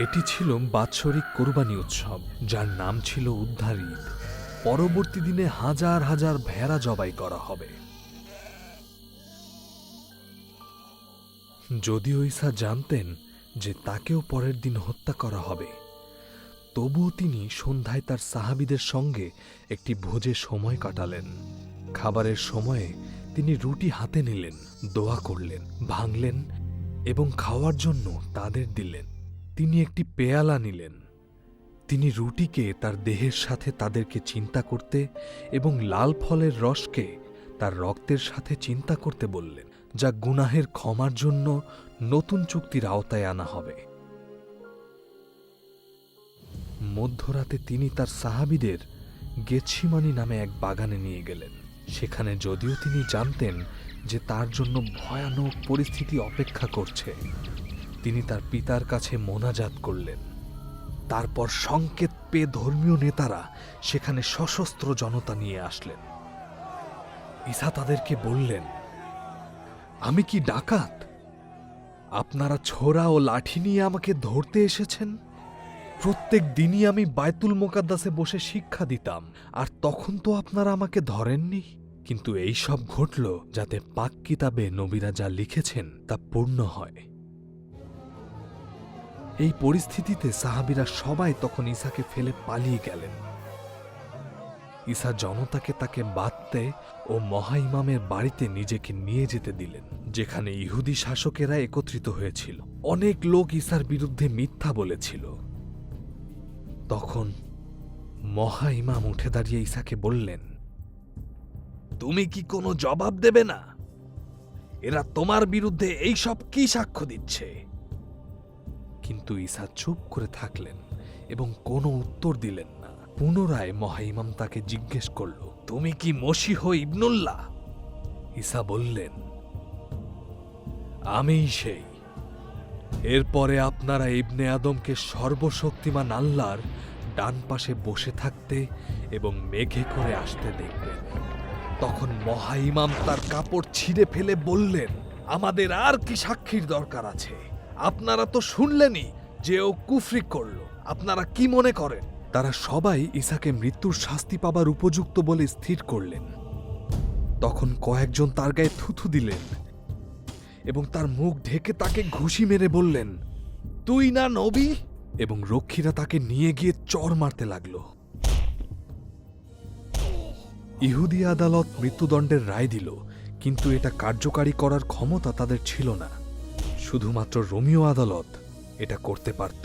এটি ছিল বাৎসরিক কোরবানি উৎসব, যার নাম ছিল উদ্ধার ঈদ। পরবর্তী দিনে হাজার হাজার ভেড়া জবাই করা হবে। যদিও ঈসা জানতেন যে তাকেও পরের দিন হত্যা করা হবে, তবুও তিনি সন্ধ্যায় তার সাহাবিদের সঙ্গে একটি ভোজে সময় কাটালেন। খাবারের সময়ে তিনি রুটি হাতে নিলেন, দোয়া করলেন, ভাঙলেন এবং খাওয়ার জন্য তাদের দিলেন। তিনি একটি পেয়ালা নিলেন। তিনি রুটিকে তার দেহের সাথে তাদেরকে চিন্তা করতে এবং লাল ফলের রসকে তার রক্তের সাথে চিন্তা করতে বললেন, যা গুনাহের ক্ষমার জন্য নতুন চুক্তির আওতায় আনা হবে। মধ্যরাতে তিনি তার সাহাবিদের গেছিমানি নামে এক বাগানে নিয়ে গেলেন। সেখানে যদিও তিনি জানতেন যে তার জন্য ভয়ানক পরিস্থিতি অপেক্ষা করছে। তিনি তার পিতার কাছে মোনাজাত করলেন। তারপর সংকেত পেয়ে ধর্মীয় নেতারা সেখানে সশস্ত্র জনতা নিয়ে আসলেন। ঈসা তাদেরকে বললেন, আমি কি ডাকাত? আপনারা ছোরা ও লাঠি নিয়ে আমাকে ধরতে এসেছেন? প্রত্যেক দিনই আমি বায়তুল মোকাদ্দাসে বসে শিক্ষা দিতাম, আর তখন তো আপনারা আমাকে ধরেননি। কিন্তু এই সব ঘটল যাতে পাক কিতাবে নবীরা যা লিখেছেন তা পূর্ণ হয়। এই পরিস্থিতিতে সাহাবিরা সবাই তখন ঈসাকে ফেলে পালিয়ে গেলেন। ঈসা জনতাকে তাকে বাঁধতে ও মহাইমামের বাড়িতে নিজেকে নিয়ে যেতে দিলেন, যেখানে ইহুদি শাসকেরা একত্রিত হয়েছিল। অনেক লোক ঈসার বিরুদ্ধে মিথ্যা বলেছিল। তখন মহা ইমাম উঠে দাঁড়িয়ে ঈসাকে বললেন, তুমি কি কোনো জবাব দেবে না? এরা তোমার বিরুদ্ধে এই সব কি সাক্ষ্য দিচ্ছে? কিন্তু ঈসা চুপ করে থাকলেন এবং কোনো উত্তর দিলেন না। পুনরায় মহাইমাম তাকে জিজ্ঞেস করল, তুমি কি মসিহ ইবনুল্লাহ? ঈসা বললেন, আমিই সেই। এরপরে আপনারা ইবনে আদমকে সর্বশক্তিমান আল্লাহর ডান পাশে বসে থাকতে এবং মেঘে করে আসতে দেখবেন তখন মহা ইমাম তার কাপড় ছিঁড়ে ফেলে বললেন, আমাদের আর কি সাক্ষীর দরকার আছে? আপনারা তো শুনলেনই যে ও কুফরি করল। আপনারা কি মনে করেন? তারা সবাই ঈসাকে মৃত্যুর শাস্তি পাবার উপযুক্ত বলে স্থির করলেন। তখন কয়েকজন তার গায়ে থুথু দিলেন এবং তার মুখ ঢেকে তাকে ঘুষি মেরে বললেন, তুই না নবী? এবং রক্ষীরা তাকে নিয়ে গিয়ে চর মারতে লাগল। ইহুদি আদালত মৃত্যুদণ্ডের রায় দিল, কিন্তু এটা কার্যকারী করার ক্ষমতা তাদের ছিল না। শুধুমাত্র রোমিও আদালত এটা করতে পারত।